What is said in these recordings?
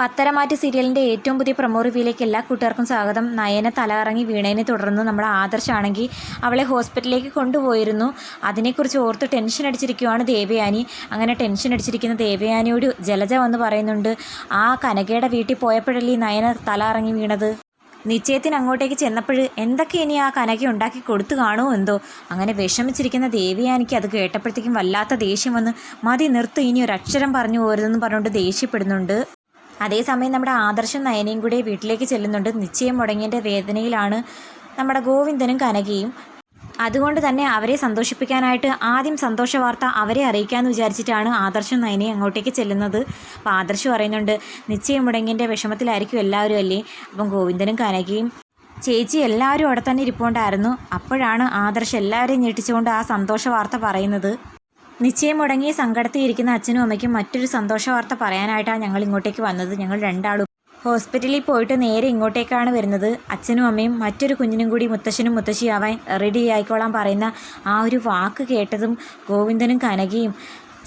പത്തരമാറ്റ് സീരിയലിന്റെ ഏറ്റവും പുതിയ പ്രൊമോ റിവ്യൂയിലേക്ക് എല്ലാ കൂട്ടുകാർക്കും സ്വാഗതം. നയന തലകറങ്ങി വീണതിനെ തുടർന്ന് നമ്മുടെ ആദർശാണെങ്കിൽ അവളെ ഹോസ്പിറ്റലിലേക്ക് കൊണ്ടുപോയിരുന്നു. അതിനെക്കുറിച്ച് ഓർത്ത് ടെൻഷൻ അടിച്ചിരിക്കുവാണ് ദേവയാനി. അങ്ങനെ ടെൻഷൻ അടിച്ചിരിക്കുന്ന ദേവയാനിയോട് ജലജ വന്ന് പറയുന്നുണ്ട് ആ കനകയുടെ വീട്ടിൽ പോയപ്പോഴല്ലേ നയന തലകറങ്ങി വീണത്? നിശ്ചയത്തിന് അങ്ങോട്ടേക്ക് ചെന്നപ്പോൾ എന്തൊക്കെ ഇനി ആ കനക ഉണ്ടാക്കി കൊടുത്തു കാണുമോ എന്തോ? അങ്ങനെ വിഷമിച്ചിരിക്കുന്ന ദേവിയാനിക്ക് അത് കേട്ടപ്പോഴത്തേക്കും വല്ലാത്ത ദേഷ്യം വന്ന് മതി നിർത്തു ഇനി ഒരു അക്ഷരം പറഞ്ഞു പോരുതെന്ന് പറഞ്ഞുകൊണ്ട് ദേഷ്യപ്പെടുന്നുണ്ട്. അതേസമയം നമ്മുടെ ആദർശം നയനയും കൂടെ വീട്ടിലേക്ക് ചെല്ലുന്നുണ്ട്. നിശ്ചയം മുടങ്ങിയതിന്റെ വേദനയിലാണ് നമ്മുടെ ഗോവിന്ദനും കനകയും. അതുകൊണ്ട് തന്നെ അവരെ സന്തോഷിപ്പിക്കാനായിട്ട് ആദ്യം സന്തോഷ വാർത്ത അവരെ അറിയിക്കാമെന്ന് വിചാരിച്ചിട്ടാണ് ആദർശം നയനെ അങ്ങോട്ടേക്ക് ചെല്ലുന്നത്. അപ്പോൾ ആദർശ് പറയുന്നുണ്ട് നിശ്ചയം മുടങ്ങിന്റെ വിഷമത്തിലായിരിക്കും എല്ലാവരും അല്ലേ? അപ്പം ഗോവിന്ദനും കനകയും ചേച്ചി എല്ലാവരും അവിടെ തന്നെ ഇരിപ്പോണ്ടായിരുന്നു. അപ്പോഴാണ് ആദർശ് എല്ലാവരെയും ഞെട്ടിച്ചുകൊണ്ട് ആ സന്തോഷ വാർത്ത പറയുന്നത്. നിശ്ചയം മുടങ്ങി സങ്കടത്തിൽ ഇരിക്കുന്ന അച്ഛനും അമ്മയ്ക്കും മറ്റൊരു സന്തോഷ വാർത്ത പറയാനായിട്ടാണ് ഞങ്ങൾ ഇങ്ങോട്ടേക്ക് വന്നത്. ഞങ്ങൾ രണ്ടാളും ഹോസ്പിറ്റലിൽ പോയിട്ട് നേരെ ഇങ്ങോട്ടേക്കാണ് വരുന്നത്. അച്ഛനും അമ്മയും മറ്റൊരു കുഞ്ഞിനും കൂടി മുത്തശ്ശനും മുത്തശ്ശിയാവാൻ റെഡി ആയിക്കോളാൻ പറയുന്ന ആ ഒരു വാക്ക് കേട്ടതും ഗോവിന്ദനും കനകയും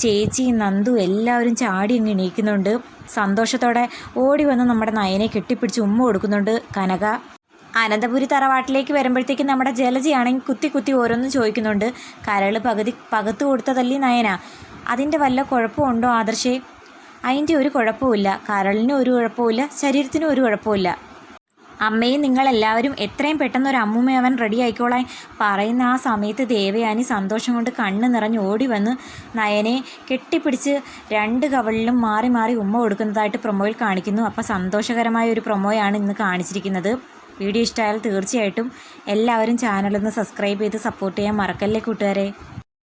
ചേച്ചിയും നന്ദു എല്ലാവരും ചാടി അങ്ങ് എണീക്കുന്നുണ്ട്. സന്തോഷത്തോടെ ഓടി വന്ന് നമ്മുടെ നയനെ കെട്ടിപ്പിടിച്ച് ഉമ്മ കൊടുക്കുന്നുണ്ട് കനക. അനന്തപുരി തറവാട്ടിലേക്ക് വരുമ്പോഴത്തേക്കും നമ്മുടെ ജലജയാണെങ്കിൽ കുത്തി കുത്തി ഓരോന്നും ചോദിക്കുന്നുണ്ട്. കരൾ പകുതി പകത്ത് കൊടുത്തതല്ലേ നയന? അതിന്റെ വല്ല കുഴപ്പമുണ്ടോ ആദർശേ? അതിന്റെ ഒരു കുഴപ്പമില്ല കരളിന് ഒരു കുഴപ്പമില്ല ശരീരത്തിനും ഒരു കുഴപ്പമില്ല അമ്മയും നിങ്ങളെല്ലാവരും എത്രയും പെട്ടെന്ന് ഒരു അമ്മൂമ്മയാവാൻ റെഡി ആയിക്കോളാൻ പറയുന്ന ആ സമയത്ത് ദേവയാനി സന്തോഷം കൊണ്ട് കണ്ണ് നിറഞ്ഞ് ഓടി വന്ന് നയനെ കെട്ടിപ്പിടിച്ച് രണ്ട് കവളിലും മാറി മാറി ഉമ്മ കൊടുക്കുന്നതായിട്ട് പ്രൊമോയിൽ കാണിക്കുന്നു. അപ്പോൾ സന്തോഷകരമായ ഒരു പ്രൊമോയാണ് ഇന്ന് കാണിച്ചിരിക്കുന്നത്. വീഡിയോ ഇഷ്ടമായാൽ തീർച്ചയായിട്ടും എല്ലാവരും ചാനലൊന്ന് സബ്സ്ക്രൈബ് ചെയ്ത് സപ്പോർട്ട് ചെയ്യാൻ മറക്കല്ലേ കൂട്ടുകാരെ.